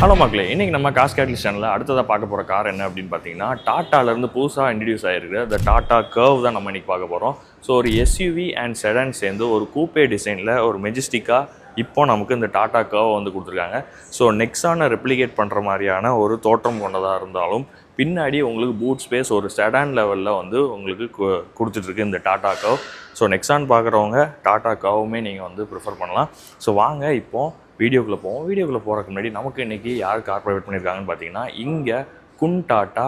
Hello மக்களே. இன்றைக்கி நம்ம காஸ் கேட்டலிஸ்ட் சேனலில் அடுத்ததாக பார்க்க போகிற கார் என்ன அப்படின்னு பார்த்தீங்கன்னா டாட்டாலேருந்து புதுசாக இன்ட்ரடியூஸ் ஆகிருக்கு இந்த டாட்டா கர்வ் தான் நம்ம இன்றைக்கி பார்க்க போகிறோம் ஸோ ஒரு எஸ்யூவி அண்ட் செடன் சேர்ந்து ஒரு கூப்பே டிசைனில் ஒரு மெஜிஸ்டிக்காக இப்போ நமக்கு இந்த டாட்டா கர்வ் வந்து கொடுத்துருக்காங்க. ஸோ நெக்ஸானை ரெப்ளிகேட் பண்ணுற மாதிரியான ஒரு தோற்றம் கொண்டதாக இருந்தாலும் பின்னாடி உங்களுக்கு பூட் ஸ்பேஸ் ஒரு செடான் லெவலில் வந்து உங்களுக்கு கு- கொடுத்துட்ருக்கு இந்த டாட்டா கர்வ். ஸோ நெக்ஸான் பார்க்குறவங்க டாட்டா கவுமே நீங்கள் வந்து ப்ரிஃபர் பண்ணலாம். ஸோ வாங்க இப்போது வீடியோக்குள்ளே போவோம். வீடியோக்குள்ளே போகிறதுக்கு முன்னாடி நமக்கு இன்றைக்கி யார் கார் ப்ரொவைட் பண்ணியிருக்காங்கன்னு பார்த்தீங்கன்னா இங்கே குன் டாட்டா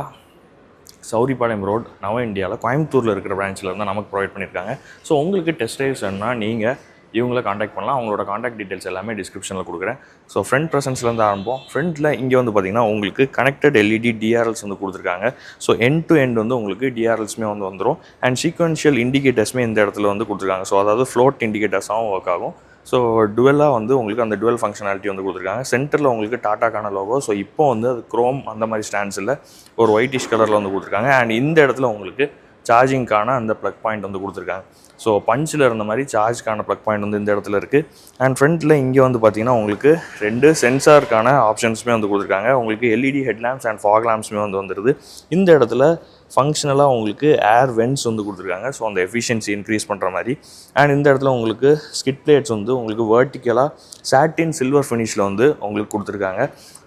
சௌரிபாளையம் ரோட் நவ இந்தியாவில் கோயம்புத்தூரில் இருக்கிற பிரான்ச்சில் இருந்தால் நமக்கு ப்ரொவைட் பண்ணியிருக்காங்க ஸோ உங்களுக்கு டெஸ்ட் ட்ரைவ்ஸ் வேணும்னா நீங்கள் இவங்கள காண்டாக்ட் பண்ணலாம். அவங்களோட காண்டாக்ட் டீட்டெயில்ஸ் எல்லாமே டிஸ்கிரிப்ஷனில் கொடுக்குறேன். ஸோ ஃப்ரண்ட் ப்ரெசன்ஸ்லேருந்து ஆரம்பிப்போம். ஃப்ரண்ட்டில் இங்கே வந்து பார்த்தீங்கன்னா உங்களுக்கு கனெக்டட் எல்இடி டிஆர்எல்ஸ் வந்து கொடுத்துருக்காங்க. ஸோ எண்ட் டு எண்ட் வந்து உங்களுக்கு டிஆர்எல்ஸுமே வந்து வந்துடும் அண்ட் சீக்வன்ஷியல் இண்டிகேட்டர்ஸுமே இந்த இடத்துல வந்து கொடுத்துருக்காங்க. ஸோ அதாவது ஃப்ளோட் இண்டிகேட்டர்ஸாகவும் ஒர்க் ஆகும். ஸோ டுவெல்லாக வந்து உங்களுக்கு அந்த டுவெல் ஃபங்க்ஷனாலிட்டி வந்து கொடுத்துருக்காங்க. சென்டரில் உங்களுக்கு டாட்டாக்கான லோகோ ஸோ இப்போ வந்து அது க்ரோம் அந்த மாதிரி ஸ்டாண்ட்ஸில் ஒரு ஒயிட்டிஷ் கலரில் வந்து கொடுத்துருக்காங்க. அண்ட் இந்த இடத்துல உங்களுக்கு சார்ஜிங்க்கான அந்த ப்ளக் பாயிண்ட் வந்து கொடுத்துருக்காங்க. ஸோ பஞ்சில் இருந்த மாதிரி சார்ஜ்க்கான ப்ளக் பாயிண்ட் வந்து இந்த இடத்துல இருக்குது அண்ட் ஃப்ரண்ட்டில் இங்கே வந்து பார்த்தீங்கன்னா உங்களுக்கு ரெண்டு சென்சாருக்கான ஆப்ஷன்ஸுமே வந்து கொடுத்துருக்காங்க. உங்களுக்கு எல்இடி ஹெட்லாம்ப்ஸ் அண்ட் ஃபாக் லேம்ப்ஸுமே வந்து வந்துடுது இந்த இடத்துல ஃபங்க்ஷனலாக உங்களுக்கு ஏர் வென்ட்ஸ் வந்து கொடுத்துருக்காங்க. ஸோ அந்த எஃபிஷியன்சி இன்க்ரீஸ் பண்ணுற மாதிரி. அண்ட் இந்த இடத்துல உங்களுக்கு ஸ்கிட் பிளேட்ஸ் வந்து உங்களுக்கு வேர்ட்டிக்கலாக சாட்டின் சில்வர் ஃபினிஷில் வந்து உங்களுக்கு கொடுத்துருக்காங்க.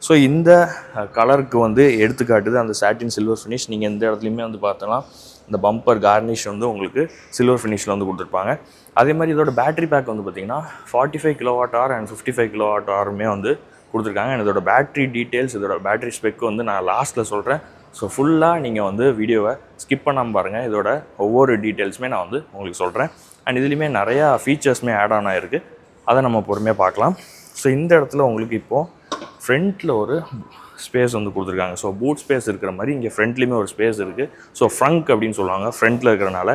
ஸோ இந்த கலருக்கு வந்து எடுத்துக்காட்டுது. அந்த சாட்டின் சில்வர் ஃபினிஷ் நீங்கள் எந்த இடத்துலையுமே வந்து பார்த்தோன்னா இந்த பம்பர் கார்னிஷ் வந்து உங்களுக்கு சில்வர் ஃபினிஷில் வந்து கொடுத்துருப்பாங்க. அதே மாதிரி இதோட பேட்டரி பேக் வந்து பார்த்தீங்கன்னா forty five kilo watt hour and fifty five kilowatt ஆருமே வந்து கொடுத்துருக்காங்க. இதோட பேட்டரி டீட்டெயில்ஸ் இதோட பேட்டரி ஸ்பெக் வந்து நான் லாஸ்ட்டில் சொல்கிறேன் ஸோ ஃபுல்லாக நீங்கள் வந்து வீடியோவை ஸ்கிப் பண்ணாமல் பாருங்கள் இதோட ஒவ்வொரு டீட்டெயில்ஸுமே நான் வந்து உங்களுக்கு சொல்கிறேன் அண்ட் இதுலேயுமே நிறையா ஃபீச்சர்ஸுமே ஆட் ஆன் ஆகிருக்கு அதை நம்ம பொறுமையாக பார்க்கலாம். ஸோ இந்த இடத்துல உங்களுக்கு இப்போது ஃப்ரண்ட்டில் ஒரு ஸ்பேஸ் வந்து கொடுத்துருக்காங்க. ஸோ பூட் ஸ்பேஸ் இருக்கிற மாதிரி இங்கே ஃப்ரண்ட்லேயுமே ஒரு ஸ்பேஸ் இருக்குது ஸோ ஃப்ரங்க் அப்படின்னு சொல்லுவாங்க. ஃப்ரண்ட்டில் இருக்கிறனால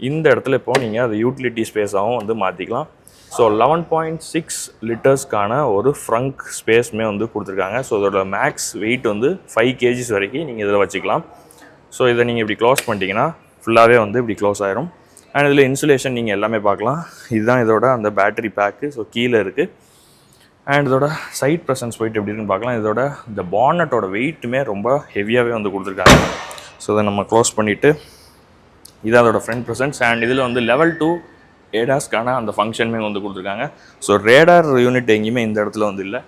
இந்த இடத்துல இப்போ நீங்கள் அதை யூட்டிலிட்டி ஸ்பேஸாகவும் வந்து மாற்றிக்கலாம் ஸோ லெவன் பாயிண்ட் சிக்ஸ் லிட்டர்ஸ்க்கான ஒரு ஃப்ரங்க் ஸ்பேஸுமே வந்து கொடுத்துருக்காங்க. ஸோ இதோட மேக்ஸ் வெயிட் வந்து ஃபைவ் கேஜிஸ் வரைக்கும் நீங்கள் இதில் வச்சுக்கலாம். ஸோ இதை நீங்கள் இப்படி க்ளோஸ் பண்ணிட்டீங்கன்னா ஃபுல்லாகவே வந்து இப்படி க்ளோஸ் ஆயிரும். அண்ட் இதில் இன்சுலேஷன் நீங்கள் எல்லாமே பார்க்கலாம். இதுதான் இதோட அந்த பேட்டரி பேக்கு ஸோ கீழே இருக்குது அண்ட் இதோட சைட் ப்ரெசன்ஸ் போயிட்டு எப்படி இருக்குன்னு பார்க்கலாம். இதோட இந்த பானட்டோட வெயிட்டுமே ரொம்ப ஹெவியாகவே வந்து கொடுத்துருக்காங்க. ஸோ இதை நம்ம க்ளோஸ் பண்ணிவிட்டு இதான் அதோட ஃப்ரண்ட் ப்ரெசன்ஸ் அண்ட் இதில் வந்து லெவல் டூ ஏடாஸ்க்கான அந்த ஃபங்க்ஷனுமே வந்து கொடுத்துருக்காங்க. ஸோ ரேடார் யூனிட் எங்கேயுமே இந்த இடத்துல வந்து இல்லை.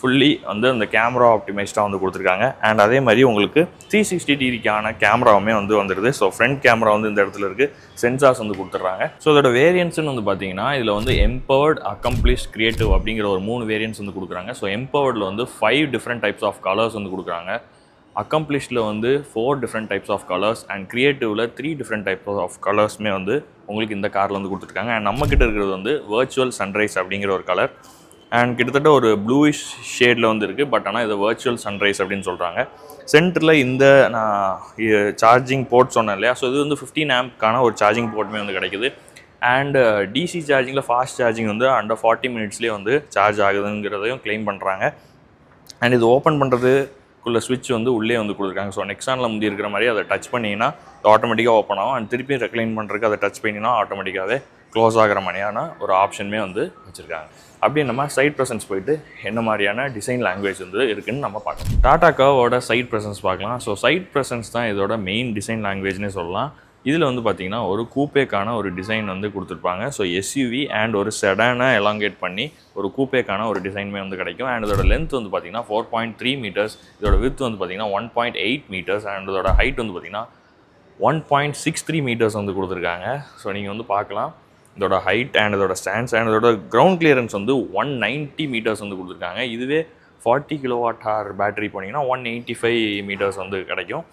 ஃபுல்லி வந்து அந்த கேமரா ஆப்டிமைஸ்டாக வந்து கொடுத்துருக்காங்க. அண்ட் அதே மாதிரி உங்களுக்கு த்ரீ சிக்ஸ்டி டிகிரிக்கான கேமராவுமே வந்து வந்துடுது ஸோ ஃப்ரண்ட் கேமரா வந்து இந்த இடத்துல இருக்குது சென்சார்ஸ் வந்து கொடுத்துட்றாங்க ஸோ இதோட வேரியன்ஸ்னு வந்து பார்த்தீங்கன்னா இதில் வந்து எம்பவர்ட் அக்கம்ப்ளிஷ் கிரியேட்டிவ் அப்படிங்கிற ஒரு மூணு வேரியன்ஸ் வந்து கொடுக்குறாங்க. ஸோ எம்பவர்டில் வந்து five different types of colours வந்து கொடுக்குறாங்க. அக்கம்ப்ளிஷ்டில் வந்து four different types of colours and க்ரியேட்டிவில் three different types of கலர்ஸுமே வந்து உங்களுக்கு இந்த காரில் வந்து கொடுத்துருக்காங்க. அண்ட் நம்மக்கிட்ட இருக்கிறது வந்து வர்ச்சுவல் சன்ரைஸ் அப்படிங்கிற ஒரு கலர் அண்ட் கிட்டத்தட்ட ஒரு ப்ளூயிஷ் ஷேடில் வந்து இருக்குது பட் ஆனால் இது வர்ச்சுவல் சன்ரைஸ் அப்படின்னு சொல்கிறாங்க சென்டரில் இந்த நான் சார்ஜிங் போர்ட் சொன்னேன் இல்லையா? ஸோ இது வந்து ஃபிஃப்டீன் ஆம்ப்க்கான ஒரு சார்ஜிங் போர்ட்டுமே வந்து கிடைக்குது. அண்ட் டிசி சார்ஜிங்கில் ஃபாஸ்ட் சார்ஜிங் வந்து அண்டர் ஃபார்ட்டி மினிட்ஸ்லேயே வந்து சார்ஜ் ஆகுதுங்கிறதையும் க்ளைம் பண்ணுறாங்க அண்ட் இது ஓப்பன் பண்ணுறது பண்ணுறதுக்குள்ள ஸ்விட்ச் வந்து உள்ளே வந்து கொடுத்துருக்காங்க. ஸோ நெக்ஸானில் முந்தி இருக்கிற மாதிரி அதை டச் பண்ணிங்கன்னா ஆட்டோமேட்டிக்காக ஓப்பன் ஆகும். அண்ட் திருப்பி ரெக்ளைன் பண்ணுறதுக்கு அதை டச் பண்ணிங்கன்னா ஆட்டோமேட்டிக்காகவே க்ளோஸ் ஆகிற மாதிரியான ஒரு ஆப்ஷனுமே வந்து வச்சுருக்காங்க. அப்படியே நம்ம சைட் ப்ரெசன்ஸ் போயிட்டு என்ன மாதிரியான டிசைன் லாங்குவேஜ் வந்து இருக்குன்னு நம்ம பார்க்கலாம். டாடா கவோட சைட் ப்ரெசன்ஸ் பார்க்கலாம். ஸோ சைட் ப்ரெசன்ஸ் தான் இதோட மெயின் டிசைன் லாங்குவேஜ்னே சொல்லலாம். இதில் வந்து பார்த்தீங்கன்னா ஒரு கூப்பேக்கான ஒரு டிசைன் வந்து கொடுத்துருப்பாங்க. ஸோ எஸ்யூவி அண்ட் ஒரு செடானை எலாங்கேட் பண்ணி ஒரு கூப்பேக்கான ஒரு டிசைனுமே வந்து கிடைக்கும். அண்ட் இதோட லென்த் வந்து பார்த்தீங்கன்னா ஃபோர் பாயிண்ட் த்ரீ மீட்டர்ஸ் இதோட வித் வந்து பார்த்தீங்கன்னா one point eight metres and இதோட ஹைட் வந்து பார்த்தீங்கன்னா one point six three metres வந்து கொடுத்துருக்காங்க. ஸோ நீங்கள் வந்து பார்க்கலாம். இதோட ஹைட் அண்ட் இதோட ஸ்டாண்ட்ஸ் அண்ட் இதோட கிரவுண்ட் கிளியரன்ஸ் வந்து ஒன் நைன்ட்டி மீட்டர்ஸ் வந்து கொடுத்துருக்காங்க. இதுவே ஃபார்ட்டி கிலோவாட் ஹார் பேட்டரி போனீங்கன்னா ஒன் எயிட்டி ஃபைவ் மீட்டர்ஸ் வந்து கிடைக்கும்.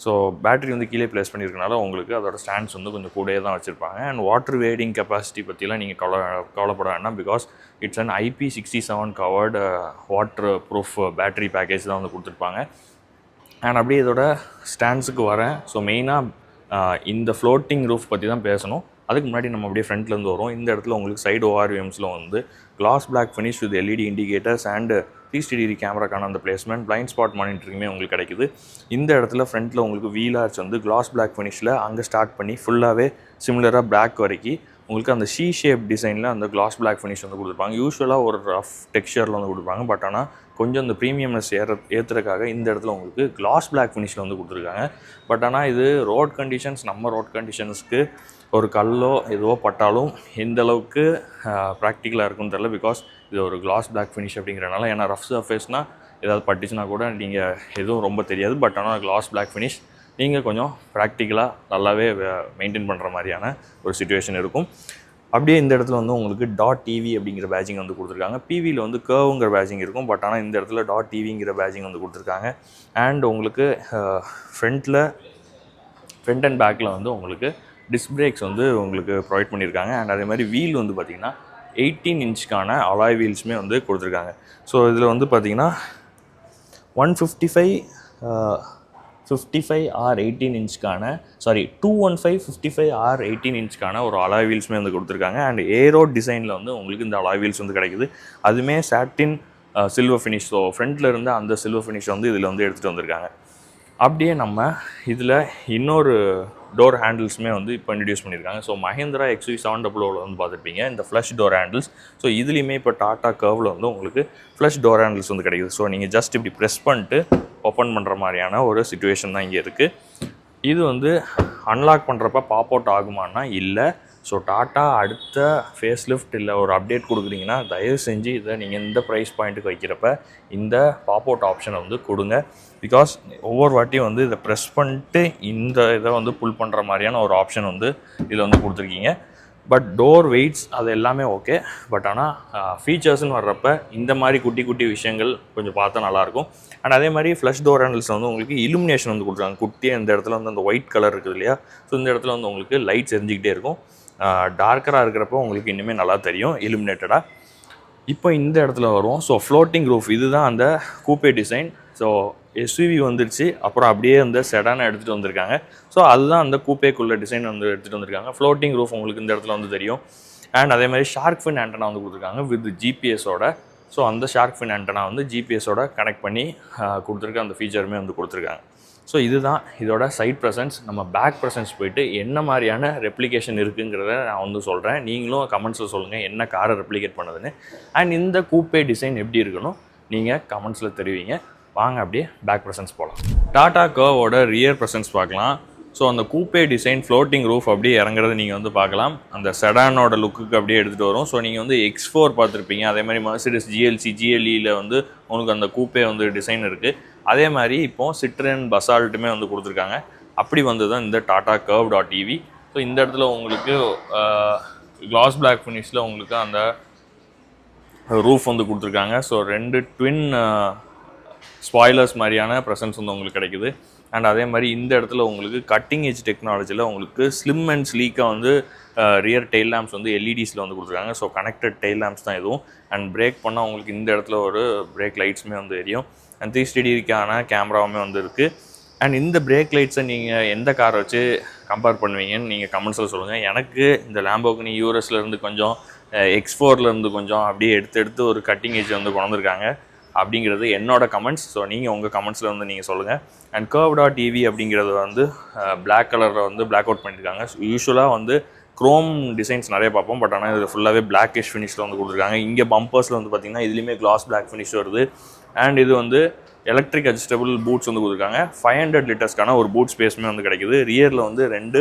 ஸோ பேட்டரி வந்து கீழே ப்ளேஸ் பண்ணியிருக்கனால உங்களுக்கு அதோட ஸ்டாண்ட்ஸ் வந்து கொஞ்சம் கூடயே தான் வச்சுருப்பாங்க. அண்ட் வாட்டர் வேடிங் கெப்பாசிட்டி பற்றிலாம் நீங்கள் கவலை கவலைப்பட வேண்டாம் because it's and IP sixty seven covered water proof battery package தான் வந்து கொடுத்துருப்பாங்க. அண்ட் அப்படியே இதோட ஸ்டாண்ட்ஸுக்கு வரேன். ஸோ மெயினாக uh, இந்த ஃப்ளோட்டிங் ரூஃப் பற்றி தான் பேசணும். அதுக்கு முன்னாடி நம்ம அப்படியே ஃப்ரண்ட்லேருந்து வரும் இந்த இடத்துல உங்களுக்கு சைடு ஓஆர்விஎம்ஸில் வந்து gloss black finish with LED indicators and three degree கேமராக்கான அந்த பிளேஸ்மெண்ட் பிளைண்ட் ஸ்பாட் மானிட்டரிங்குமே உங்களுக்கு கிடைக்குது. இந்த இடத்துல ஃப்ரண்ட்டில் உங்களுக்கு வீல் ஆர்ச் வந்து கிளாஸ் பிளாக் ஃபினிஷில் அங்கே ஸ்டார்ட் பண்ணி ஃபுல்லாகவே சிமிலராக பிளாக் வரைக்கும் உங்களுக்கு அந்த ஷீ ஷேப் டிசைனில் அந்த கிளாஸ் பிளாக் ஃபினிஷ் வந்து கொடுத்துருப்பாங்க. யூஸ்வலாக ஒரு ரஃப் டெக்ஸ்சரில் வந்து கொடுப்பாங்க. பட் ஆனால் கொஞ்சம் இந்த ப்ரீமியம்னஸ் ஏற ஏற்றுறதுக்காக இந்த இடத்துல உங்களுக்கு கிளாஸ் பிளாக் ஃபினிஷில் வந்து கொடுத்துருக்காங்க. பட் ஆனால் இது ரோட் கண்டிஷன்ஸ் நம்ம ரோட் கண்டிஷன்ஸ்க்கு ஒரு கல்லோ எதுவோ பட்டாலும் எந்த அளவுக்கு ப்ராக்டிக்கலாக இருக்குன்னு தெரியல பிகாஸ் இது ஒரு கிளாஸ் பிளாக் ஃபினிஷ் அப்படிங்கிறனால ஏன்னா ரஃப் சர்ஃபேஸ்னால் ஏதாவது பட்டுச்சுன்னா கூட நீங்கள் எதுவும் ரொம்ப தெரியாது. பட் ஆனால் கிளாஸ் பிளாக் ஃபினிஷ் நீங்கள் கொஞ்சம் ப்ராக்டிக்கலாக நல்லாவே மெயின்டைன் பண்ணுற மாதிரியான ஒரு சுச்சுவேஷன் இருக்கும். அப்படியே இந்த இடத்துல வந்து உங்களுக்கு டாட் டிவி அப்படிங்கிற பேஜிங் வந்து கொடுத்துருக்காங்க. பிவியில் வந்து கேவுங்கிற பேஜிங் இருக்கும். பட் ஆனால் இந்த இடத்துல டாட் டிவிங்கிற பேஜிங் வந்து கொடுத்துருக்காங்க. அண்ட் உங்களுக்கு ஃப்ரண்ட்டில் ஃப்ரண்ட் அண்ட் பேக்கில் வந்து உங்களுக்கு டிஸ்க் பிரேக்ஸ் வந்து உங்களுக்கு ப்ரொவைட் பண்ணியிருக்காங்க. அண்ட் அதே மாதிரி வீல் வந்து பார்த்திங்கன்னா எயிட்டீன் இன்ச்சுக்கான அலாய் வீல்ஸுமே வந்து கொடுத்துருக்காங்க. ஸோ இதில் வந்து பார்த்திங்கன்னா one fifty five fifty five R eighteen இன்ச்சுக்கான sorry two one five fifty five R eighteen இன்ச்சுக்கான ஒரு அலாய் வீல்ஸுமே வந்து கொடுத்துருக்காங்க. அண்ட் ஏரோ டிசைனில் வந்து உங்களுக்கு இந்த அலாய் வீல்ஸ் வந்து கிடைக்குது. அதுவுமே சாட்டின் சில்வர் ஃபினிஷ் ஸோ ஃப்ரண்ட்டில் இருந்து அந்த சில்வர் ஃபினிஷ் வந்து இதில் வந்து எடுத்துகிட்டு வந்திருக்காங்க. அப்படியே நம்ம இதில் இன்னொரு டோர் ஹேண்டில்ஸுமே வந்து இப்போ இன்ட்ரடியூஸ் பண்ணியிருக்காங்க. So Mahindra XV seven double வந்து பார்த்துருப்பீங்க. இந்த ஃப்ளஷ் டோர் ஹேண்டில்ஸ் ஸோ இதுலேயுமே இப்போ டாட்டா கர்வில் வந்து உங்களுக்கு ஃப்ளஷ் டோர் ஹேண்டில்ஸ் வந்து கிடைக்குது. ஸோ நீங்கள் ஜஸ்ட் இப்படி ப்ரெஸ் பண்ணிட்டு ஓப்பன் பண்ணுற மாதிரியான ஒரு சுச்சுவேஷன் தான் இங்கே இருக்குது இது வந்து அன்லாக் பண்ணுறப்ப பாப் அவுட் ஆகுமானா இல்லை. ஸோ டாட்டா அடுத்த ஃபேஸ் லிஃப்ட் இல்லை ஒரு அப்டேட் கொடுக்குறீங்கன்னா தயவு செஞ்சு இதை நீங்கள் இந்த ப்ரைஸ் பாயிண்ட்டுக்கு வைக்கிறப்ப இந்த பாப் அவுட் ஆப்ஷனை வந்து கொடுங்க. பிகாஸ் ஒவ்வொரு வாட்டியும் வந்து இதை ப்ரெஸ் பண்ணிட்டு இந்த இதை வந்து புல் பண்ணுற மாதிரியான ஒரு ஆப்ஷன் வந்து இதில் வந்து கொடுத்துருக்கீங்க. பட் டோர் வெயிட்ஸ் அது எல்லாமே ஓகே பட் ஆனால் ஃபீச்சர்ஸ்னு வர்றப்ப இந்த மாதிரி குட்டி குட்டி விஷயங்கள் கொஞ்சம் பார்த்தா நல்லாயிருக்கும். அண்ட் அதே மாதிரி ஃப்ளஷ் டோர் ஹேண்டில்ஸ் வந்து உங்களுக்கு இலுமினேஷன் வந்து கொடுத்துருக்காங்க. குட்டியாக இந்த இடத்துல வந்து அந்த ஒயிட் கலர் இருக்குது இல்லையா? ஸோ இந்த இடத்துல வந்து உங்களுக்கு லைட்ஸ் எரிஞ்சிக்கிட்டே இருக்கும். டார்க்கராக இருக்கிறப்போ உங்களுக்கு இன்னுமே நல்லா தெரியும் இலுமினேட்டடாக இப்போ இந்த இடத்துல வரும் ஸோ ஃப்ளோட்டிங் ரூஃப் இதுதான் அந்த கூப்பே டிசைன் ஸோ எஸ்யூவி வந்துருச்சு. அப்புறம் அப்படியே அந்த செடானை எடுத்துகிட்டு வந்திருக்காங்க. ஸோ அதுதான் அந்த கூப்பேக்குள்ள டிசைன் வந்து எடுத்துகிட்டு வந்திருக்காங்க. ஃப்ளோட்டிங் ரூஃப் உங்களுக்கு இந்த இடத்துல வந்து தெரியும். அண்ட் அதே மாதிரி ஷார்க் ஃபின் ஆண்டனா வந்து கொடுத்துருக்காங்க வித் ஜிபிஎஸோட ஸோ அந்த ஷார்க் ஃபின் ஆண்டனா வந்து ஜிபிஎஸோட கனெக்ட் பண்ணி கொடுத்துருக்க அந்த ஃபீச்சருமே வந்து கொடுத்துருக்காங்க. ஸோ இதுதான் இதோட சைட் ப்ரெசன்ஸ் நம்ம பேக் ப்ரெசன்ஸ் போயிட்டு என்ன மாதிரியான ரெப்ளிகேஷன் இருக்குங்கிறத நான் வந்து சொல்கிறேன் நீங்களும் கமெண்ட்ஸில் சொல்லுங்கள் என்ன காரை ரெப்ளிகேட் பண்ணுதுன்னு. அண்ட் இந்த கூப்பே டிசைன் எப்படி இருக்கணும் நீங்கள் கமெண்ட்ஸில் தெரிவிங்க. வாங்க அப்படியே பேக் ப்ரெசன்ஸ் போகலாம் டாடா கர்வோட ரியர் ப்ரெசன்ஸ் பார்க்கலாம். ஸோ அந்த கூப்பே டிசைன் ஃப்ளோட்டிங் ரூஃப் அப்படியே இறங்குறத நீங்கள் வந்து பார்க்கலாம். அந்த செடானோட லுக்குக்கு அப்படியே எடுத்துகிட்டு வரும். ஸோ நீங்கள் வந்து எக்ஸ் ஃபோர் பார்த்துருப்பீங்க. அதே மாதிரி மர்சிடிஸ் ஜிஎல்சி ஜிஎல்இயில் வந்து உங்களுக்கு அந்த கூப்பே வந்து டிசைன் இருக்குது அதே மாதிரி இப்போது சிட்ரன் பசால்ட்டுமே வந்து கொடுத்துருக்காங்க. அப்படி வந்து தான் இந்த Tata Curvv dot TV so இந்த இடத்துல உங்களுக்கு கிளாஸ் பிளாக் ஃபினிஷில் உங்களுக்கு அந்த ரூஃப் வந்து கொடுத்துருக்காங்க. ஸோ ரெண்டு ட்வின் ஸ்பாய்லர்ஸ் மாதிரியான ப்ரெசன்ஸ் வந்து உங்களுக்கு கிடைக்குது. அண்ட் அதே மாதிரி இந்த இடத்துல உங்களுக்கு கட்டிங் ஏஜ் டெக்னாலஜியில் உங்களுக்கு ஸ்லிம் அண்ட் ஸ்லீக்காக வந்து ரியர் டெயில் லேம்ப்ஸ் வந்து எல்இடிஸில் வந்து கொடுத்துருக்காங்க. ஸோ கனெக்டட் டெயில் லேம்ப்ஸ் தான் இதுவும். அண்ட் பிரேக் பண்ணால் உங்களுக்கு இந்த இடத்துல ஒரு பிரேக் லைட்ஸுமே வந்து எரியும். அண்ட் த்ரீ ஸ்டடிக்கான கேமராவுமே வந்து இருக்குது அண்ட் இந்த பிரேக் லைட்ஸை நீங்கள் எந்த காரை வச்சு கம்பேர் பண்ணுவீங்கன்னு நீங்கள் கமெண்ட்ஸில் சொல்லுங்கள் எனக்கு இந்த லேம்போகினி யூஎஸ்லேருந்து கொஞ்சம் எக்ஸ்போர்லேருந்து கொஞ்சம் அப்படியே எடுத்து எடுத்து ஒரு கட்டிங் ஏஜ் வந்து கொண்டு அப்படிங்கிறது என்னோட கமெண்ட்ஸ் ஸோ நீங்கள் உங்கள் கமெண்ட்ஸில் வந்து நீங்கள் சொல்லுங்கள் அண்ட் கர்வ்டா டிவி அப்படிங்கிறது வந்து பிளாக் கலரில் வந்து பிளாக் அவுட் பண்ணியிருக்காங்க யூஸ்வலாக வந்து க்ரோம் டிசைன்ஸ் நிறைய பார்ப்போம். பட் ஆனால் இது ஃபுல்லாகவே பிளாக்கிஷ் ஃபினிஷில் வந்து கொடுத்துருக்காங்க. இங்கே பம்பர்ஸில் வந்து பார்த்திங்கன்னா இதுலேயுமே கிளாஸ் பிளாக் ஃபினிஷ் வருது. அண்ட் இது வந்து எலக்ட்ரிக் அட்ஜஸ்டபிள் பூட்ஸ் வந்து கொடுத்துருக்காங்க. ஃபைவ் ஹண்ட்ரட் லிட்டர்ஸ்க்கான ஒரு பூட் ஸ்பேஸுமே வந்து கிடைக்குது. ரியரில் வந்து ரெண்டு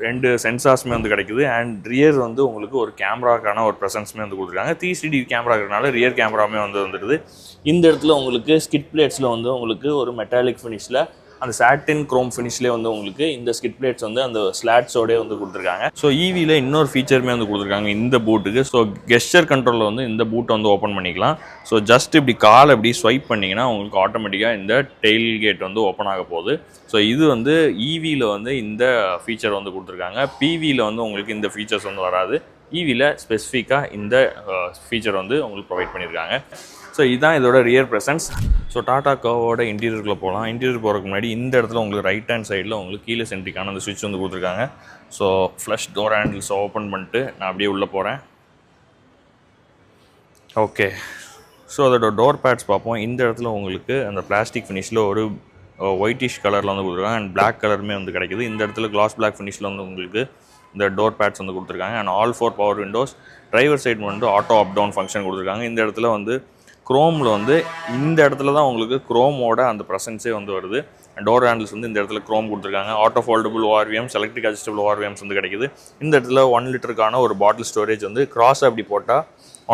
ரெண்டு சென்சார்ஸுமே வந்து கிடைக்குது. அண்ட் ரியர் வந்து உங்களுக்கு ஒரு கேமராக்கான ஒரு ப்ரெசன்ஸுமே வந்து கொடுத்துருக்காங்க. த்ரீ சிடி கேமரா இருக்கிறனால ரியர் கேமராமே வந்து வந்துடுது. இந்த இடத்துல உங்களுக்கு ஸ்கிட் பிளேட்ஸில் வந்து உங்களுக்கு ஒரு மெட்டாலிக் ஃபினிஷில் அந்த சாட்டின் குரோம் ஃபினிஷ்லேயே வந்து உங்களுக்கு இந்த ஸ்கிட் பிளேட்ஸ் வந்து அந்த ஸ்லாட்ஸோடய வந்து கொடுத்துருக்காங்க. ஸோ ஈவியில் இன்னொரு ஃபீச்சருமே வந்து கொடுத்துருக்காங்க இந்த பூட்டுக்கு ஸோ கெஸ்டர் கண்ட்ரோலில் வந்து இந்த பூட்டை வந்து ஓப்பன் பண்ணிக்கலாம். ஸோ ஜஸ்ட் இப்படி கால் இப்படி ஸ்வைப் பண்ணிங்கன்னா உங்களுக்கு ஆட்டோமேட்டிக்காக இந்த டெய்ல் கேட் வந்து ஓப்பன் ஆக போகுது. ஸோ இது வந்து ஈவியில் வந்து இந்த ஃபீச்சர் வந்து கொடுத்துருக்காங்க. பிவியில் வந்து உங்களுக்கு இந்த ஃபீச்சர்ஸ் வந்து வராது. ஈவியில் ஸ்பெசிஃபிக்காக இந்த ஃபீச்சர் வந்து உங்களுக்கு ப்ரொவைட் பண்ணியிருக்காங்க. ஸோ இதுதான் இதோட ரியர் ப்ரெசன்ஸ் ஸோ டாடா கவோட இன்டீரியருக்குள்ளே போகலாம். இன்டீரியர் போகிறதுக்கு முன்னாடி இந்த இடத்துல உங்களுக்கு ரைட் ஹேண்ட் சைடில் உங்களுக்கு கீழே சென்ட்ரிக்கான அந்த சுவிட்ச் வந்து கொடுத்துருக்காங்க. So flush door handles open பண்ணிட்டு நான் அப்படியே உள்ளே போகிறேன் ஓகே ஸோ அதோட டோர் பேட்ஸ் பார்ப்போம். இந்த இடத்துல உங்களுக்கு அந்த பிளாஸ்டிக் ஃபினிஷில் ஒரு ஒயிட்டிஷ் கலரில் வந்து கொடுத்துருக்காங்க. அண்ட் பிளாக் கலருமே வந்து கிடைக்குது. இந்த இடத்துல கிளாஸ் பிளாக் ஃபினிஷில் வந்து உங்களுக்கு இந்த டோர் பேட்ஸ் வந்து கொடுத்துருக்காங்க. And all four power windows driver side வந்து ஆட்டோ அப் டவுன் ஃபங்க்ஷன் கொடுத்துருக்காங்க. இந்த இடத்துல வந்து குரோமில் வந்து இந்த இடத்துல தான் உங்களுக்கு குரோமோட அந்த ப்ரெசன்ஸே வந்து வருது. டோர் ஹேண்டில்ஸ் வந்து இந்த இடத்துல குரோம் கொடுத்துருக்காங்க. Auto foldable ORVMs electric adjustable ORVMs வந்து கிடைக்குது. இந்த இடத்துல ஒன் லிட்டருக்கான ஒரு பாட்டில் ஸ்டோரேஜ் வந்து கிராஸ் அப்படி போட்டால்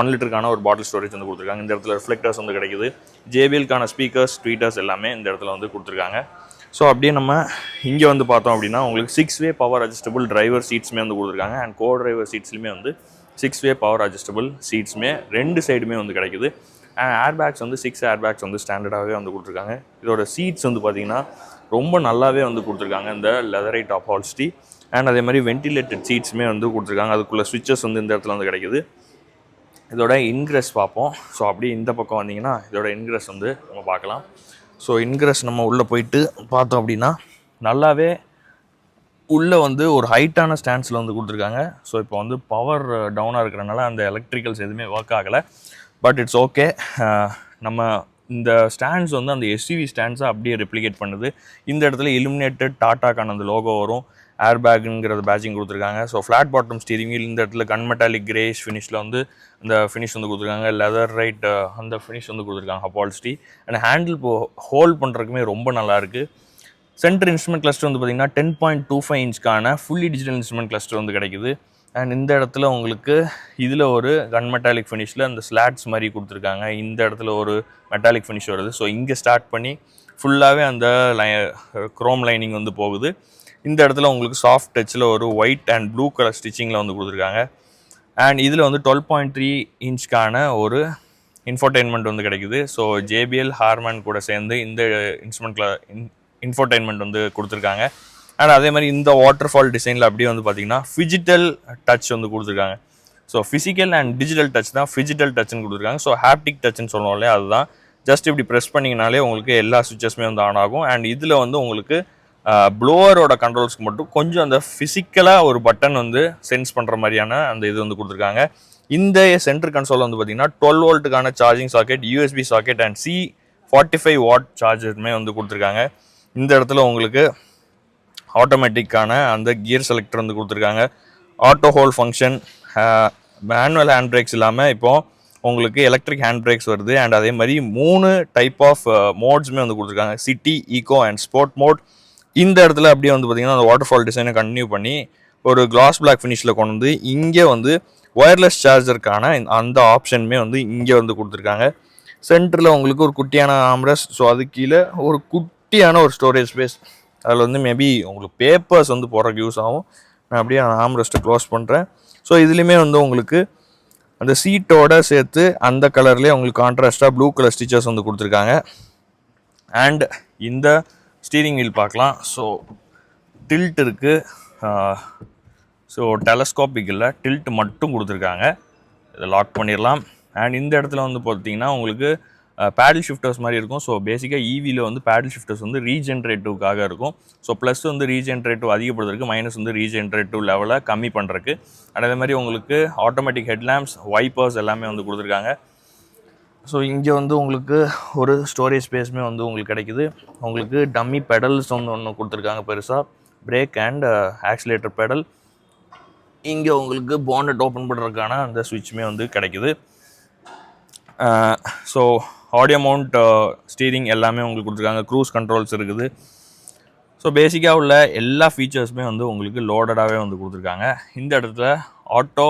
ஒன் லிட்டருக்கான ஒரு பாட்டில் ஸ்டோரேஜ் வந்து கொடுத்துருக்காங்க. இந்த இடத்துல ரிஃப்ளெக்டர்ஸ் வந்து கிடைக்குது. ஜேபிஎல்கான ஸ்பீக்கர்ஸ் ட்வீட்டர்ஸ் எல்லாமே இந்த இடத்துல வந்து கொடுத்துருக்காங்க. ஸோ அப்படியே நம்ம இங்கே வந்து பார்த்தோம் அப்படின்னா உங்களுக்கு six way power adjustable driver சீட்ஸுமே வந்து கொடுத்துருக்காங்க. அண்ட் கோ டிரைவர் சீட்ஸ்லையுமே வந்து சிக்ஸ் வே பவர் அட்ஜஸ்டபிள் சீட்ஸுமே ரெண்டு சைடுமே வந்து கிடைக்குது. அண்ட் ஏர் பேக்ஸ் வந்து சிக்ஸ் ஏர் பேக்ஸ் வந்து ஸ்டாண்டர்டாகவே வந்து கொடுத்துருக்காங்க. இதோட சீட்ஸ் வந்து பார்த்தீங்கன்னா ரொம்ப நல்லாவே வந்து கொடுத்துருக்காங்க. இந்த லெதரை டாப் ஹால்ஸ்டி அண்ட் அதே மாதிரி வென்டிலேட்டட் சீட்ஸுமே வந்து கொடுத்துருக்காங்க. அதுக்குள்ளே சுவிச்சஸ் வந்து இந்த இடத்துல வந்து கிடைக்குது. இதோட இன்க்ரெஸ் பார்ப்போம். ஸோ அப்படியே இந்த பக்கம் வந்தீங்கன்னா இதோட இன்க்ரெஸ் வந்து நம்ம பார்க்கலாம். ஸோ இன்க்ரஸ் நம்ம உள்ளே போயிட்டு பார்த்தோம் அப்படின்னா நல்லாவே உள்ளே வந்து ஒரு ஹைட்டான ஸ்டாண்ட்ஸில் வந்து கொடுத்துருக்காங்க. ஸோ இப்போ வந்து பவர் டவுனாக இருக்கிறனால அந்த எலக்ட்ரிக்கல்ஸ் எதுவுமே ஒர்க் ஆகலை. பட் இட்ஸ் ஓகே நம்ம இந்த ஸ்டாண்ட்ஸ் வந்து அந்த எஸ்யூவி ஸ்டாண்ட்ஸை அப்படியே ரெப்ளிகேட் பண்ணுது. இந்த இடத்துல இலுமினேட்டட் டாட்டாக்கான அந்த லோகோ வரும். ஏர் பேக்குங்கிறத பேட்சிங் கொடுத்துருக்காங்க ஸோ ஃப்ளாட் பாட்டம் ஸ்டீரிங் இந்த இடத்துல கன் மெட்டாலிக் கிரேஷ் ஃபினிஷில் வந்து இந்த ஃபினிஷ் வந்து கொடுத்துருக்காங்க. லெதர் ரைட் அந்த ஃபினிஷ் வந்து கொடுத்துருக்காங்க ஹப்பால்ஸ்டி அண்ட் ஹேண்டில் இப்போ ஹோல்ட் பண்ணுறதுக்குமே ரொம்ப நல்லாயிருக்கு சென்டர் இன்ஸ்ட்ருமெண்ட் கிளஸ்டர் வந்து பார்த்திங்கன்னா டென் பாயிண்ட் டூ ஃபைவ் இன்ச்க்கான ஃபுல்லி டிஜிட்டல் இன்ஸ்ட்ருமெண்ட் கிளஸ்டர் வந்து கிடைக்குது. அண்ட் இந்த இடத்துல உங்களுக்கு இதில் ஒரு கன் மெட்டாலிக் ஃபினிஷில் அந்த ஸ்லாட்ஸ் மாதிரி கொடுத்துருக்காங்க. இந்த இடத்துல ஒரு மெட்டாலிக் ஃபினிஷ் வருது. ஸோ இங்கே ஸ்டார்ட் பண்ணி ஃபுல்லாகவே அந்த லை க்ரோம் லைனிங் வந்து போகுது. இந்த இடத்துல உங்களுக்கு சாஃப்ட் டச்சில் ஒரு ஒயிட் அண்ட் ப்ளூ கலர் ஸ்டிச்சிங்கில் வந்து கொடுத்துருக்காங்க. அண்ட் இதில் வந்து டுவெல் பாயிண்ட் த்ரீ இன்ச்க்கான ஒரு இன்ஃபோர்டெயின்மெண்ட் வந்து கிடைக்குது. ஸோ ஜேபிஎல் ஹார்மன் கூட சேர்ந்து இந்த இன்ஸ்ட்ருமெண்ட்ல இன்ஃபோர்டெயின்மெண்ட் வந்து கொடுத்துருக்காங்க. அண்ட் அதே மாதிரி இந்த வாட்டர் ஃபால் டிசைனில் அப்படியே வந்து பார்த்தீங்கன்னா ஃபிஜிட்டல் டச் வந்து கொடுத்துருக்காங்க. So physical and digital touch தான் ஃபிஜிட்டல் டச்னு கொடுத்துருக்காங்க. ஸோ ஹாப்டிக் டச்னு சொல்லுவோம் இல்லையா அதுதான். ஜஸ்ட் இப்படி ப்ரெஸ் பண்ணிங்கனாலே உங்களுக்கு எல்லா சுவிச்சஸுமே வந்து ஆன் ஆகும். அண்ட் இதில் வந்து உங்களுக்கு ப்ளோவரோட கண்ட்ரோல்ஸ்க்கு மட்டும் கொஞ்சம் அந்த ஃபிசிக்கலாக ஒரு பட்டன் வந்து சென்ஸ் பண்ணுற மாதிரியான அந்த இது வந்து கொடுத்துருக்காங்க. இந்த சென்டர் கன்சோல் வந்து பார்த்தீங்கன்னா twelve வோல்ட்டுக்கான charging socket USB socket and C forty five watt சார்ஜருமே வந்து கொடுத்துருக்காங்க. இந்த இடத்துல உங்களுக்கு ஆட்டோமேட்டிக்கான அந்த கியர் செலக்டர் வந்து கொடுத்துருக்காங்க. Auto hold function manual hand brakes இல்லாமல் இப்போது உங்களுக்கு எலக்ட்ரிக் ஹேண்ட் பிரேக்ஸ் வருது. அண்ட் அதே மாதிரி மூணு டைப் ஆஃப் மோட்ஸுமே வந்து கொடுத்துருக்காங்க. City eco and sport mode இந்த இடத்துல அப்படியே வந்து பார்த்திங்கன்னா அந்த வாட்டர் ஃபால் டிசைனை கண்டினியூ பண்ணி ஒரு கிளாஸ் பிளாக் ஃபினிஷில் கொண்டு வந்து இங்கே வந்து ஒயர்லெஸ் சார்ஜருக்கான அந்த ஆப்ஷனுமே வந்து இங்கே வந்து கொடுத்துருக்காங்க. சென்டரில் உங்களுக்கு ஒரு குட்டியான ஆம்ரஸ் ஸோ அது கீழே ஒரு குட்டியான ஒரு ஸ்டோரேஜ் ஸ்பேஸ் அதில் வந்து மேபி உங்களுக்கு பேப்பர்ஸ் வந்து போடுறதுக்கு யூஸ் ஆகும். நான் அப்படியே ஆம்ரெஸ்ட்டை க்ளோஸ் பண்ணுறேன் ஸோ இதுலேயுமே வந்து உங்களுக்கு அந்த சீட்டோட சேர்த்து அந்த கலர்லேயே உங்களுக்கு கான்ட்ராஸ்ட்டாக ப்ளூ கலர் ஸ்டிச்சர்ஸ் வந்து கொடுத்துருக்காங்க. அண்ட் இந்த ஸ்டீரிங் வீல் பார்க்கலாம். ஸோ டில்ட் இருக்குது ஸோ டெலஸ்கோபிக் இல்லை. டில்ட் மட்டும் கொடுத்துருக்காங்க. இதை லாக் பண்ணிடலாம். அண்ட் இந்த இடத்துல வந்து பார்த்தீங்கன்னா உங்களுக்கு பேடில் ஷிஃப்டர்ஸ் மாதிரி இருக்கும். ஸோ பேசிக்காக ஈவியில் வந்து பேடில் ஷிஃப்டர்ஸ் வந்து ரீஜென்ரேட்டிவ்க்காக இருக்கும். ஸோ ப்ளஸ் வந்து ரீஜென்ரேட்டிவ் அதிகப்படுறதுக்கு மைனஸ் வந்து ரீஜென்ரேட்டிவ் லெவலை கம்மி பண்ணுறதுக்கு அண்ட் அதே மாதிரி உங்களுக்கு ஆட்டோமேட்டிக் ஹெட்லாம்ப்ஸ் வைப்பர்ஸ் எல்லாமே வந்து கொடுத்துருக்காங்க. ஸோ இங்கே வந்து உங்களுக்கு ஒரு ஸ்டோரேஜ் ஸ்பேஸுமே வந்து உங்களுக்கு கிடைக்குது. உங்களுக்கு டம்மி பெடல்ஸ் வந்து ஒன்று கொடுத்துருக்காங்க பெருசாக brake and accelerator uh, pedal இங்கே உங்களுக்கு பாண்டட் ஓப்பன் பண்ணுறதுக்கான அந்த சுவிட்சுமே வந்து கிடைக்குது. ஸோ ஆடியோ மவுண்ட் ஸ்டீரிங் எல்லாமே உங்களுக்கு கொடுத்துருக்காங்க. க்ரூஸ் கண்ட்ரோல்ஸ் இருக்குது. ஸோ பேசிக்காக உள்ள எல்லா ஃபீச்சர்ஸுமே வந்து உங்களுக்கு லோடடாகவே வந்து கொடுத்துருக்காங்க. இந்த இடத்துல ஆட்டோ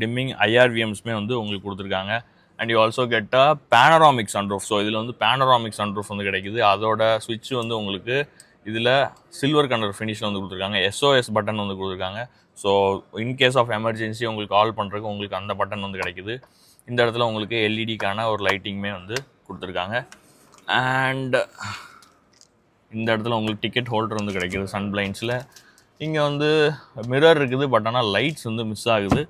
டிம்மிங் ஐஆர்விஎம்ஸுமே வந்து உங்களுக்கு கொடுத்துருக்காங்க. And you also get a panoramic sunroof so இதில் வந்து பேனராமிக் சன்ரூஃப் வந்து கிடைக்குது. அதோட சுவிட்ச் வந்து உங்களுக்கு இதில் சில்வர் கலர் ஃபினிஷில் வந்து கொடுத்துருக்காங்க. எஸ்ஓஎஸ் பட்டன் வந்து கொடுத்துருக்காங்க. ஸோ இன்கேஸ் ஆஃப் எமர்ஜென்சி உங்களுக்கு கால் பண்ணுறதுக்கு உங்களுக்கு அந்த பட்டன் வந்து கிடைக்குது. இந்த இடத்துல உங்களுக்கு எல்இடிக்கான ஒரு லைட்டிங்குமே வந்து கொடுத்துருக்காங்க. அண்ட் இந்த இடத்துல உங்களுக்கு டிக்கெட் ஹோல்டர் வந்து கிடைக்கிது சன் பிளைன்ஸில் இங்கே வந்து மிரர் இருக்குது பட் ஆனால் லைட்ஸ் வந்து மிஸ் ஆகுது.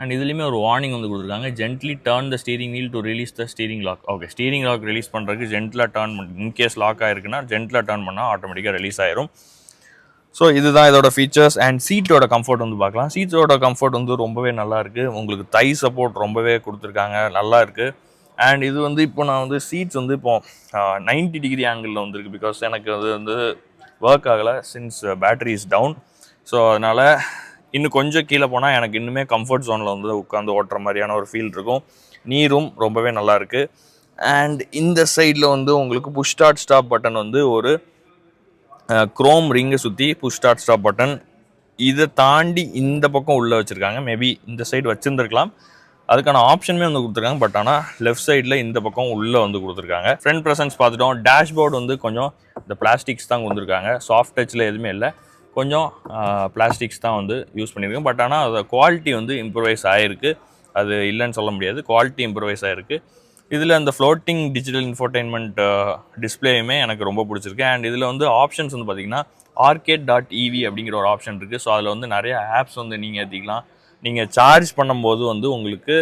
அண்ட் இதுலேயுமே ஒரு வார்னிங் வந்து கொடுத்துருக்காங்க. Gently turn the steering wheel to release the steering lock okay steering lock release பண்ணுறதுக்கு ஜென்ட்லாக டர்ன் பண்ணி இன்கேஸ் லாக் ஆயிருக்குன்னா ஜென்ட்லாக டர்ன் பண்ணால் ஆட்டோமேட்டிக்காக ரிலீஸ் ஆயிரும். ஸோ இதுதான் இதோட ஃபீச்சர்ஸ் அண்ட் சீட்டோட கம்ஃபர்ட் வந்து பார்க்கலாம். சீட்டோட கம்ஃபர்ட் வந்து ரொம்பவே நல்லா இருக்குது உங்களுக்கு தை சப்போர்ட் ரொம்பவே கொடுத்துருக்காங்க. நல்லா இருக்குது அண்ட் இது வந்து இப்போ நான் வந்து சீட்ஸ் வந்து இப்போ நைன்டி டிகிரி ஆங்கிளில் வந்துருக்கு. பிகாஸ் எனக்கு அது வந்து ஒர்க் ஆகலை since battery is down so அதனால் இன்னும் கொஞ்சம் கீழே போனால் எனக்கு இன்னுமே கம்ஃபர்ட் ஜோனில் வந்து உட்காந்து ஓட்டுற மாதிரியான ஒரு ஃபீல் இருக்கும். நீரும் ரொம்பவே நல்லாயிருக்கு அண்ட் இந்த சைடில் வந்து உங்களுக்கு புஷ் ஸ்டார்ட் ஸ்டாப் பட்டன் வந்து ஒரு க்ரோம் ரிங்கை சுற்றி புஷ் ஸ்டார்ட் ஸ்டாப் பட்டன் இதை தாண்டி இந்த பக்கம் உள்ளே வச்சுருக்காங்க. மேபி இந்த சைடு வச்சுருந்துருக்கலாம். அதுக்கான ஆப்ஷனுமே வந்து கொடுத்துருக்காங்க. பட் ஆனால் லெஃப்ட் சைடில் இந்த பக்கம் உள்ளே வந்து கொடுத்துருக்காங்க. ஃப்ரண்ட் ப்ரெசன்ஸ் பார்த்துட்டோம். டேஷ்போர்டு வந்து கொஞ்சம் இந்த பிளாஸ்டிக்ஸ் தான் கொடுத்துருக்காங்க. சாஃப்ட் டச்சில் எதுவுமே இல்லை. கொஞ்சம் பிளாஸ்டிக்ஸ் தான் வந்து யூஸ் பண்ணியிருக்கேன் பட் ஆனால் அதோட குவாலிட்டி வந்து இம்ப்ரூவைஸ் ஆகிருக்கு அது இல்லைன்னு சொல்ல முடியாது. குவாலிட்டி இம்ப்ரூவைஸ் ஆகிருக்கு இதில் அந்த ஃப்ளோட்டிங் டிஜிட்டல் இன்ஃபோர்டைன்மெண்ட் டிஸ்பிளேயுமே எனக்கு ரொம்ப பிடிச்சிருக்கு. அண்ட் இதில் வந்து ஆப்ஷன்ஸ் வந்து பார்த்தீங்கன்னா ஆர்கேட் டாட் இவி அப்படிங்கிற ஒரு ஆப்ஷன் இருக்குது ஸோ அதில் வந்து நிறைய ஆப்ஸ் வந்து நீங்கள் ஏற்றிக்கலாம் நீங்கள் சார்ஜ் பண்ணும்போது வந்து உங்களுக்கு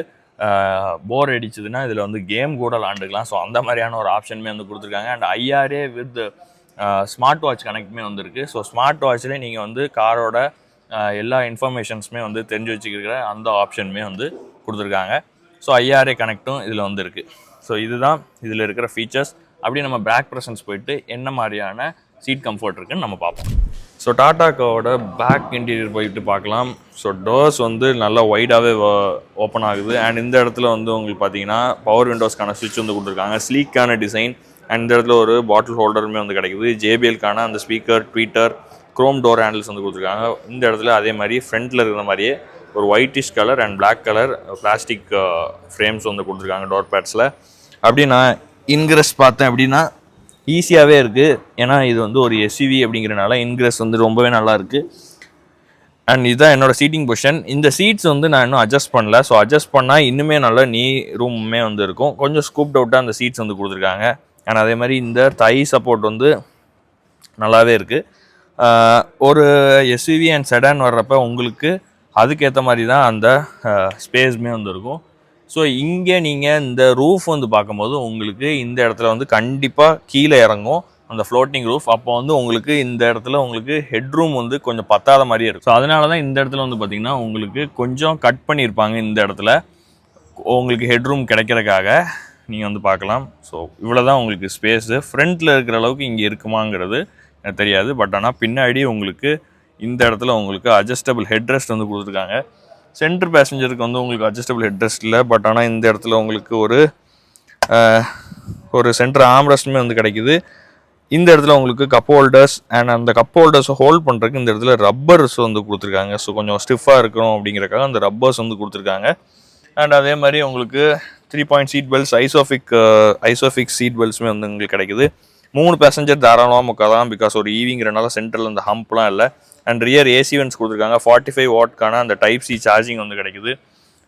போர் அடிச்சதுன்னா இதில் வந்து கேம் கூட விளாண்டுக்கலாம். ஸோ அந்த மாதிரியான ஒரு ஆப்ஷனுமே வந்து கொடுத்துருக்காங்க. And IRA with smart watch கனெக்ட்டுமே வந்துருக்கு. ஸோ ஸ்மார்ட் வாட்ச்லேயே நீங்கள் வந்து காரோட எல்லா இன்ஃபர்மேஷன்ஸுமே வந்து தெரிஞ்சு வச்சுக்கிற அந்த ஆப்ஷனுமே வந்து கொடுத்துருக்காங்க. ஸோ ஐஆர்ஏ கனெக்ட்டும் இதில் வந்து இருக்குது ஸோ இதுதான் இதில் இருக்கிற ஃபீச்சர்ஸ் அப்படியே நம்ம பேக் ப்ரெசன்ஸ் போயிட்டு என்ன மாதிரியான சீட் கம்ஃபர்ட் இருக்குன்னு நம்ம பார்ப்போம். ஸோ டாட்டாக்கோட பேக் இன்டீரியர் போயிட்டு பார்க்கலாம். ஸோ டோர்ஸ் வந்து நல்லா ஒய்டாகவே ஓப்பன் ஆகுது. அண்ட் இந்த இடத்துல வந்து உங்களுக்கு பார்த்தீங்கன்னா பவர் விண்டோஸ்க்கான சுவிட்ச் வந்து கொடுத்துருக்காங்க. ஸ்லீக்கான டிசைன் அண்ட் இந்த இடத்துல ஒரு பாட்டில் ஹோல்டருமே வந்து கிடைக்குது. ஜேபிஎல்க்கான அந்த speaker tweeter chrome door handles வந்து கொடுத்துருக்காங்க. இந்த இடத்துல அதே மாதிரி ஃப்ரண்ட்டில் இருக்கிற மாதிரியே ஒரு whitish colour and black colour plastic frames வந்து கொடுத்துருக்காங்க டோர் பேட்ஸில் அப்படி நான் இன்க்ரெஸ் பார்த்தேன் அப்படின்னா ஈஸியாகவே இருக்குது ஏன்னா இது வந்து ஒரு எஸ்யூவி அப்படிங்கிறனால இன்க்ரெஸ் வந்து ரொம்பவே நல்லா இருக்குது அண்ட் இதுதான் என்னோட சீட்டிங் பொசிஷன் இந்த சீட்ஸ் வந்து நான் இன்னும் அட்ஜஸ்ட் பண்ணல. ஸோ அட்ஜஸ்ட் பண்ணால் இன்னுமே நல்ல நீ ரூமுமே வந்து இருக்கும். கொஞ்சம் ஸ்கூப்ட் அவுட்டாக அந்த சீட்ஸ் வந்து கொடுத்துருக்காங்க. அண்ட் அதே மாதிரி இந்த தை சப்போர்ட் வந்து நல்லாவே இருக்குது ஒரு எஸ்யூவி அண்ட் செடான் வர்றப்ப உங்களுக்கு அதுக்கேற்ற மாதிரி தான் அந்த ஸ்பேஸுமே வந்து இருக்கும் ஸோ இங்கே நீங்கள் இந்த ரூஃப் வந்து பார்க்கும்போது உங்களுக்கு இந்த இடத்துல வந்து கண்டிப்பாக கீழே இறங்கும். அந்த ஃப்ளோட்டிங் ரூஃப் அப்போ வந்து உங்களுக்கு இந்த இடத்துல உங்களுக்கு ஹெட்ரூம் வந்து கொஞ்சம் பத்தாத மாதிரியே இருக்கும். ஸோ அதனால தான் இந்த இடத்துல வந்து பார்த்திங்கன்னா உங்களுக்கு கொஞ்சம் கட் பண்ணியிருப்பாங்க இந்த இடத்துல. உங்களுக்கு ஹெட்ரூம் கிடைக்கிறதுக்காக. நீங்கள் வந்து பார்க்கலாம். ஸோ இவ்வளோ தான் உங்களுக்கு ஸ்பேஸு ஃப்ரண்ட்டில் இருக்கிற அளவுக்கு இங்கே இருக்குமாங்கிறது எனக்கு தெரியாது. பட் ஆனால் பின்னாடி உங்களுக்கு இந்த இடத்துல உங்களுக்கு அட்ஜஸ்டபிள் ஹெட்ரெஸ்ட் வந்து கொடுத்துருக்காங்க. சென்டர் பேசஞ்சருக்கு வந்து உங்களுக்கு அட்ஜஸ்டபிள் ஹெட்ரெஸ்ட் இல்லை. பட் ஆனால் இந்த இடத்துல உங்களுக்கு ஒரு ஒரு சென்டர் ஆம்ரெஸ்ட்டுமே வந்து கிடைக்குது. இந்த இடத்துல உங்களுக்கு கப் ஹோல்டர்ஸ் அண்ட் அந்த கப் ஹோல்டர்ஸை ஹோல்ட் பண்ணுறதுக்கு இந்த இடத்துல ரப்பர்ஸ் வந்து கொடுத்துருக்காங்க. ஸோ கொஞ்சம் ஸ்டிஃபாக இருக்கணும் அப்படிங்கிறக்காக அந்த ரப்பர்ஸ் வந்து கொடுத்துருக்காங்க. அண்ட் அதே மாதிரி உங்களுக்கு three point seat belts isofix isofix seat பெல்ட்ஸுமே வந்து உங்களுக்கு கிடைக்குது. மூணு பேசஞ்சர் தாராளமாக உட்காரலாம் பிகாஸ் ஒரு ஈவிங்கிறனால சென்டரில் அந்த ஹம்ப்லாம் இல்லை. அண்ட் ரியர் ஏசி வென்ட்ஸ் கொடுத்துருக்காங்க. ஃபார்ட்டி ஃபைவ் வாட்க்கான அந்த டைப் சி சார்ஜிங் வந்து கிடைக்குது.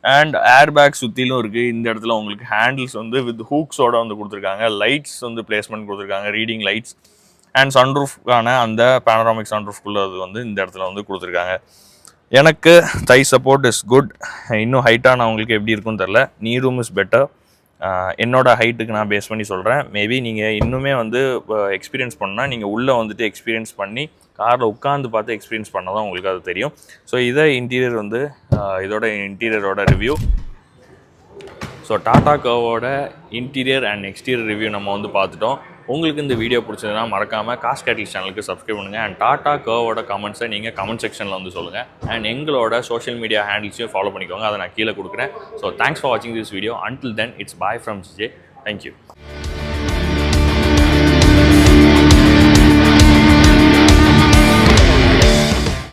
அண்ட் ஏர் பேக் சுற்றிலும் இருக்குது இந்த இடத்துல உங்களுக்கு ஹேண்டில்ஸ் வந்து வித் ஹூக்ஸோட வந்து கொடுத்துருக்காங்க. லைட்ஸ் வந்து பிளேஸ்மெண்ட் கொடுத்துருக்காங்க. ரீடிங் லைட்ஸ் அண்ட் சன்ரூஃப்கான அந்த பேனராமிக் சன்ரூஃப்குள்ள அது வந்து இந்த இடத்துல வந்து கொடுத்துருக்காங்க. எனக்கு தை சப்போர்ட் இஸ் குட் இன்னும் ஹைட்டாக நான் உங்களுக்கு எப்படி இருக்குன்னு தெரில நீ ரூம் இஸ் பெட்டர் என்னோட ஹைட்டுக்கு நான் பேஸ் பண்ணி சொல்கிறேன் மேபி நீங்கள் இன்னுமே வந்து எக்ஸ்பீரியன்ஸ் பண்ணால் நீங்கள் உள்ளே வந்துட்டு எக்ஸ்பீரியன்ஸ் பண்ணி காரில் உட்காந்து பார்த்து எக்ஸ்பீரியன்ஸ் பண்ணால் தான் உங்களுக்கு அது தெரியும். ஸோ இதை இன்டீரியர் வந்து இதோட இன்டீரியரோட ரிவ்யூ ஸோ டாடா கவோட இன்டீரியர் அண்ட் எக்ஸ்டீரியர் ரிவ்யூ நம்ம வந்து பார்த்துட்டோம். உங்களுக்கு இந்த வீடியோ பிடிச்சதுன்னா மறக்காமல் காஸ்ட் கேட்டல் சேனலுக்கு சப்ஸ்கிரைப் பண்ணுங்கள் அண்ட் டாடா கர்வோட கமெண்ட்ஸை நீங்கள் கமெண்ட் செக்ஷனில் வந்து சொல்லுங்கள் அண்ட் எங்களோட சோஷியல் மீடியா ஹேண்டில்ஸையும் ஃபாலோ பண்ணிக்கோங்க. அதை நான் கீழே கொடுக்குறேன். ஸோ தேங்க்ஸ் ஃபார் வாட்சிங் this video until then it's bye from J thank you